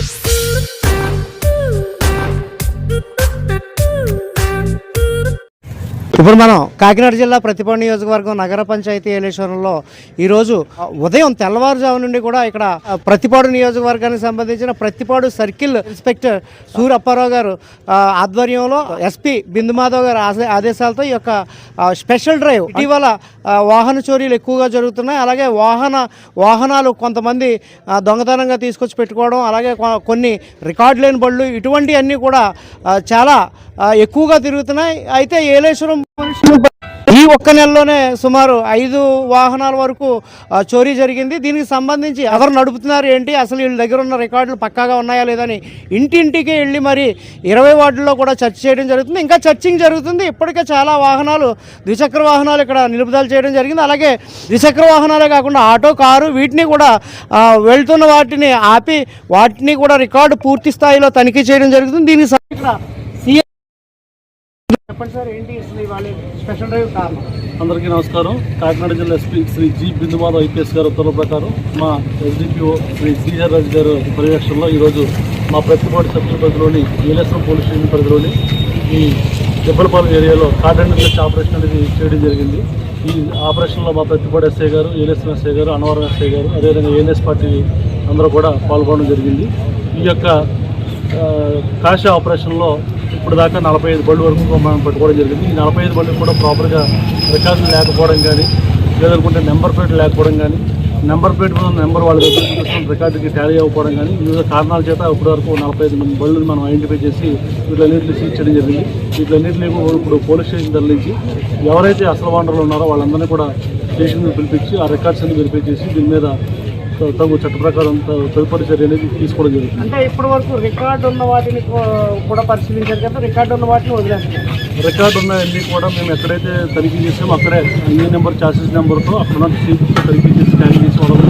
Thank you. ఇప్పుడు మనం కాకినాడ జిల్లా ప్రతిపాడు నియోజకవర్గం నగర పంచాయతీ ఏలేశ్వరంలో ఈరోజు ఉదయం తెల్లవారుజాము నుండి కూడా ఇక్కడ ప్రతిపాడు నియోజకవర్గానికి సంబంధించిన ప్రతిపాడు సర్కిల్ ఇన్స్పెక్టర్ సూర్ అప్పారావు గారు ఆధ్వర్యంలో ఎస్పీ బిందుమాధవ్ గారు ఆదేశాలతో ఈ యొక్క స్పెషల్ డ్రైవ్ ఇటీవల వాహన చోరీలు ఎక్కువగా జరుగుతున్నాయి. అలాగే వాహన వాహనాలు కొంతమంది దొంగతనంగా తీసుకొచ్చి పెట్టుకోవడం అలాగే కొన్ని రికార్డు లేని బళ్ళు ఇటువంటివన్నీ కూడా చాలా ఎక్కువగా తిరుగుతున్నాయి. అయితే ఏలేశ్వరం ఈ ఒక్క నెలలోనే సుమారు ఐదు వాహనాల వరకు చోరీ జరిగింది. దీనికి సంబంధించి ఎవరు నడుపుతున్నారు ఏంటి? అసలు వీళ్ళ దగ్గర ఉన్న రికార్డులు పక్కాగా ఉన్నాయా లేదని ఇంటింటికి వెళ్ళి మరి ఇరవై వార్డుల్లో కూడా చర్చ చేయడం జరుగుతుంది. ఇంకా చర్చింగ్ జరుగుతుంది. ఇప్పటికే చాలా వాహనాలు ద్విచక్ర వాహనాలు ఇక్కడ నిలుపుదల చేయడం జరిగింది. అలాగే ద్విచక్ర వాహనాలే కాకుండా ఆటో కారు వీటిని కూడా వెళ్తున్న వాటిని ఆపి వాటిని కూడా రికార్డు పూర్తి స్థాయిలో తనిఖీ చేయడం జరుగుతుంది. దీనికి ఇక్కడ చెప్పండి సార్ ఏంటి స్పెషల్ డ్రైవ్ కారణం? అందరికీ నమస్కారం. కాకినాడ జిల్లా SP Sri G Bindumadhav IPS garu ఉత్తర్వుల ప్రకారం మా ఎస్డిపిఓ శ్రీ శ్రీహర్ రాజు గారు పర్యవేక్షణలో ఈరోజు మా ప్రతిపాటు సభ్యుల పరిధిలోని ఏలేశ్వరం పోలీస్ స్టేషన్ పరిధిలోని ఈ దెబ్బలపాలెం ఏరియాలో కార్డన్ ఆపరేషన్ అనేది చేయడం జరిగింది. ఈ ఆపరేషన్లో మా ప్రతిపాటు ఎస్ఐ గారు ఏలేశ్వరం ఎస్ఐ గారు అనవరం ఎస్ఐ గారు అదేవిధంగా ఏఎన్ఎస్ పార్టీ అందరూ కూడా పాల్గొనడం జరిగింది. ఈ యొక్క కాశీ ఆపరేషన్లో ఇప్పుడు దాకా నలభై ఐదు బళ్ళు వరకు మనం పెట్టుకోవడం జరిగింది. ఈ నలభై ఐదు బళ్ళు కూడా ప్రాపర్గా రికార్డులు లేకపోవడం కానీ లేదనుకుంటే నెంబర్ ప్లేట్ లేకపోవడం కానీ నెంబర్ ప్లేట్ మీద నెంబర్ వాళ్ళ దగ్గర రికార్డుకి టాలీ అవ్వకపోవడం కానీ వివిధ కారణాల చేత ఇప్పటి వరకు నలభై ఐదు మంది బళ్ళు మనం ఐడెంటిఫై చేసి వీటిలన్నింటినీ సీజ్ చేయడం జరిగింది. వీటిలన్నింటినీ ఇప్పుడు పోలీస్ స్టేషన్ తరలించి ఎవరైతే అసలు వాండర్లు ఉన్నారో వాళ్ళందరినీ కూడా స్టేషన్ పిలిపించి ఆ రికార్డ్స్ అన్ని వెరిఫై చేసి దీని మీద తగు చట్ట ప్రకారం తదుపరి చర్య అనేది తీసుకోవడం జరుగుతుంది. అంటే ఇప్పటి వరకు రికార్డు ఉన్న వాటిని కూడా పరిశీలించారు కదా రికార్డు ఉన్న వాటిని వదిలేస్తున్నారు. రికార్డు ఉన్నాయన్నీ కూడా మేము ఎక్కడైతే తనిఖీ చేసామో అక్కడే ఈ నెంబర్ చాసెస్ నెంబర్తో అక్కడ సీట్స్ తనిఖీ చేసి స్కాన్ చేసి వాళ్ళం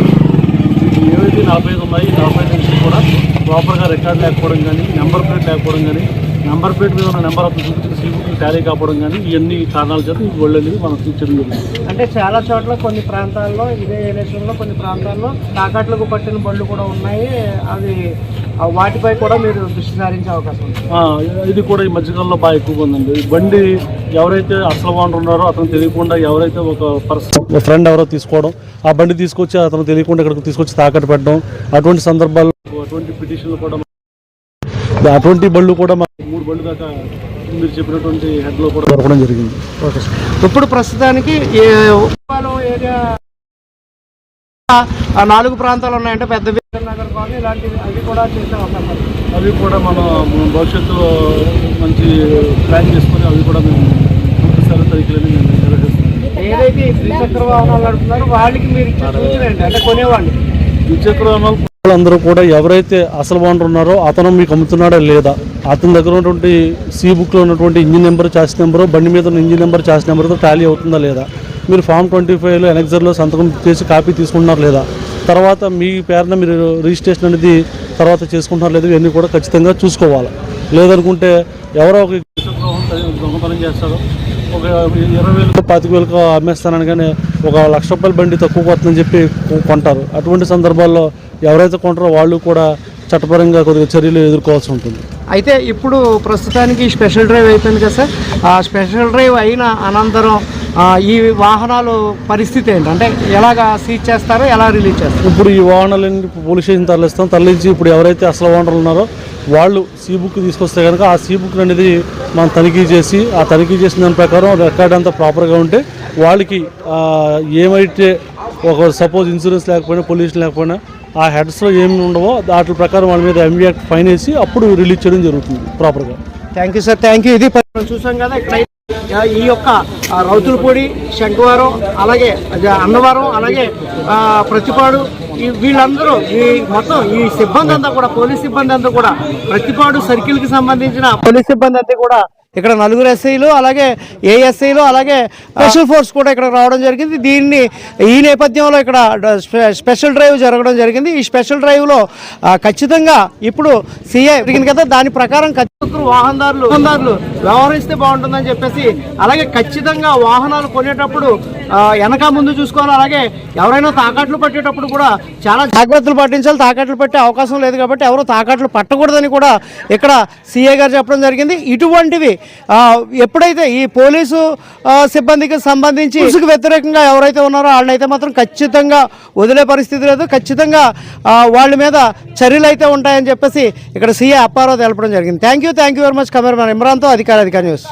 ఏవైతే నలభై ఐదు ఉన్నాయి నలభై ఐదు నుంచి కూడా ప్రాపర్గా రికార్డు లేకపోవడం కానీ నెంబర్ ప్లేట్ లేకపోవడం కానీ నెంబర్ ప్లేట్ మీద ఉన్న నెంబర్ ఆఫ్ చూపించిన టాలీ కాకపోవడం కానీ ఇవన్నీ కారణాల చేత ఈ వాళ్ళు అనేది మనం తీర్చడం జరుగుతుంది అంటే చాలా చోట్ల కొన్ని ప్రాంతాల్లో ఇదే ఎలక్షన్లో కొన్ని ప్రాంతాల్లో తాకట్లకు పట్టిన బళ్ళు కూడా ఉన్నాయి. అవి ఆ వాటిపై కూడా మీరు దృష్టి సారించే అవకాశం ఉంది. ఆ, ఇది కూడా ఈ మధ్యకాలంలో బాగా ఎక్కువగా ఉందండి. ఈ బండి ఎవరైతే అసలు వాండర్ ఉన్నారో అతను తెలియకుండా ఎవరైతే ఒక పర్సన్ ఫ్రెండ్ ఎవరో తీసుకోవడం ఆ బండి తీసుకొచ్చి అతను తెలియకుండా ఇక్కడికి తీసుకొచ్చి తాకట్టు పెట్టడం అటువంటి సందర్భాల్లో అటువంటి పిటిషన్లు కూడా అటువంటి బళ్ళు కూడా మూడు బళ్ళు దాకా మీరు చెప్పినటువంటి హెడ్లో కూడా దొరకడం జరిగింది. ఓకే సార్ ఇప్పుడు ప్రస్తుతానికి ఏరియా నాలుగు ప్రాంతాలు ఉన్నాయంటే పెద్ద నగర్ కాలనీ ఇలాంటివి అవి కూడా చేసే. అవి కూడా మన భవిష్యత్తులో మంచి ప్లాన్ చేసుకొని అవి కూడా మేము పూర్తిస్థాయి తనిఖీలని మేము ఏదైతే ద్విచక్ర వాహనాలు నడుపుతున్నారో వాళ్ళకి మీరు ఇచ్చే సూచన అంటే కొనేవాళ్ళు ద్విచక్ర అందరూ కూడా ఎవరైతే అసలు ఓనర్ ఉన్నారో అతను మీకు అమ్ముతున్నాడా లేదా? అతని దగ్గర ఉన్నటువంటి సీ బుక్లో ఉన్నటువంటి ఇంజిన్ నెంబర్ చాస్ నెంబరు బండి మీద ఉన్న ఇంజిన్ నెంబర్ చాస్ నెంబర్తో టాలీ అవుతుందా లేదా? మీరు ఫామ్ ట్వంటీ ఫైవ్లో ఎనెక్జర్లో సంతకం చేసి కాపీ తీసుకుంటున్నారు లేదా? తర్వాత మీ పేరున మీరు రిజిస్ట్రేషన్ అనేది తర్వాత చేసుకుంటున్నారు లేదా? ఇవన్నీ కూడా ఖచ్చితంగా చూసుకోవాలి. లేదనుకుంటే ఎవరో ఒక దొంగతనం చేస్తారో ఒక ఇరవై వేలకు పాతిక వేలకు అమ్మేస్తానని కానీ ఒక లక్ష రూపాయల బండి తక్కువ పోతుందని చెప్పి కొంటారు. అటువంటి సందర్భాల్లో ఎవరైతే కొంటారో వాళ్ళు కూడా చట్టపరంగా కొద్దిగా చర్యలు ఎదుర్కోవాల్సి ఉంటుంది. అయితే ఇప్పుడు ప్రస్తుతానికి స్పెషల్ డ్రైవ్ అయిపోయింది కదా సార్. ఆ స్పెషల్ డ్రైవ్ అయిన అనంతరం ఈ వాహనాలు పరిస్థితి ఏంటి? అంటే ఎలాగా సీజ్ చేస్తారో ఎలా రిలీజ్ చేస్తారు? ఇప్పుడు ఈ వాహనాలన్నీ పోలీస్ స్టేషన్ తరలిస్తాం. తరలించి ఇప్పుడు ఎవరైతే అసలు ఓనర్లు ఉన్నారో వాళ్ళు సీ బుక్ తీసుకొస్తే కనుక ఆ సీ బుక్ అనేది మనం తనిఖీ చేసి ఆ తనిఖీ చేసిన దాని ప్రకారం రికార్డ్ అంతా ప్రాపర్గా ఉంటే వాళ్ళకి ఏమైతే ఒక సపోజ్ ఇన్సూరెన్స్ లేకపోయినా పొల్యూషన్ లేకపోయినా ఆ హెడ్స్లో ఏమి ఉండవో వాటి ప్రకారం వాళ్ళ మీద ఎంబీ యాక్ట్ ఫైన్ వేసి అప్పుడు రిలీజ్ చేయడం జరుగుతుంది ప్రాపర్గా thank you sir thank you ఇది చూసాం కదా ఈ యొక్క రౌతులపూడి శంఖవరం అలాగే అన్నవరం అలాగే ప్రతిపాడు వీళ్ళందరూ ఈ మొత్తం ఈ సిబ్బంది అంతా కూడా పోలీస్ సిబ్బంది అంతా కూడా ప్రతిపాడు సర్కిల్కి సంబంధించిన పోలీస్ సిబ్బంది అంతా కూడా ఇక్కడ నలుగురు ఎస్ఐలు అలాగే ఏఎస్ఐలు అలాగే స్పెషల్ ఫోర్స్ కూడా ఇక్కడ రావడం జరిగింది. దీన్ని ఈ నేపథ్యంలో ఇక్కడ స్పెషల్ డ్రైవ్ జరగడం జరిగింది. ఈ స్పెషల్ డ్రైవ్లో ఖచ్చితంగా ఇప్పుడు సిఐ జరిగింది కదా దాని ప్రకారం వాహనదారులు వాహనదారులు వ్యవహరిస్తే బాగుంటుందని చెప్పేసి అలాగే ఖచ్చితంగా వాహనాలు కొనేటప్పుడు వెనక ముందు చూసుకోవాలి. అలాగే ఎవరైనా తాకట్లు పట్టేటప్పుడు కూడా చాలా జాగ్రత్తలు పాటించాలి. తాకట్లు పట్టే అవకాశం లేదు కాబట్టి ఎవరు తాకట్లు పట్టకూడదని కూడా ఇక్కడ సీఏ గారు చెప్పడం జరిగింది. ఇటువంటివి ఎప్పుడైతే ఈ పోలీసు సిబ్బందికి సంబంధించి ఇసుకు వ్యతిరేకంగా ఎవరైతే ఉన్నారో వాళ్ళనైతే మాత్రం ఖచ్చితంగా వదిలే పరిస్థితి లేదు. ఖచ్చితంగా వాళ్ళ మీద చర్యలు అయితే ఉంటాయని చెప్పేసి ఇక్కడ సీఏ అప్పారావు తెలపడం జరిగింది. Thank you thank you very much cameraman ఇమ్రాన్తో అధికార అధికార న్యూస్.